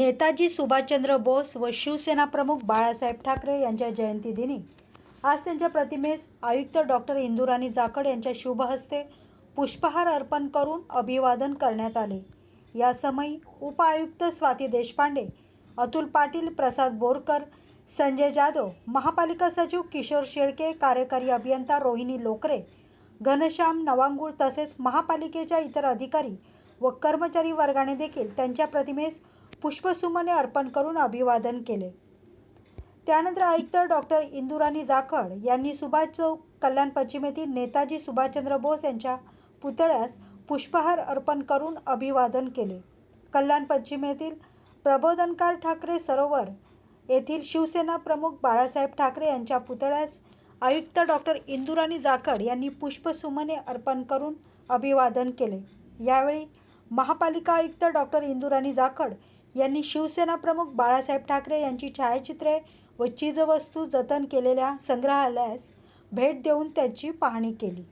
नेताजी सुभाषचंद्र बोस व शिवसेना प्रमुख बाळासाहेब ठाकरे यांच्या जयंतीदिनी आज त्यांच्या प्रतिमेस आयुक्त डॉक्टर इंदुराणी जाखड यांच्या शुभ हस्ते पुष्पहार अर्पण करून अभिवादन करण्यात आले. यासमयी उपआयुक्त स्वाती देशपांडे अतुल पाटील प्रसाद बोरकर संजय जाधव महापालिका सचिव किशोर शेळके कार्यकारी अभियंता रोहिणी लोकरे घनश्याम नवांगूळ तसेच महापालिकेच्या इतर अधिकारी व कर्मचारी वर्गाने देखील त्यांच्या प्रतिमेस पुष्पसुमने अर्पण करून अभिवादन केले. त्यानंतर आयुक्त डॉक्टर इंदुराणी जाखड यांनी सुभाष चौक कल्याण पश्चिम येथील नेताजी सुभाषचंद्र बोस यांच्या पुतळ्यास पुष्पहार अर्पण करून अभिवादन केले. कल्याण पश्चिम येथील प्रबोधनकार ठाकरे सरोवर येथील शिवसेना प्रमुख बाळासाहेब ठाकरे यांच्या पुतळ्यास आयुक्त डॉक्टर इंदुराणी जाखड यांनी पुष्पसुमने अर्पण करून अभिवादन केले. यावेळी महापालिका आयुक्त डॉक्टर इंदुराणी जाखड यांनी शिवसेना प्रमुख बाळासाहेब ठाकरे यांची छायाचित्रे व चीजवस्तू जतन केलेल्या संग्रहालयास भेट देऊन त्याची पाहणी केली.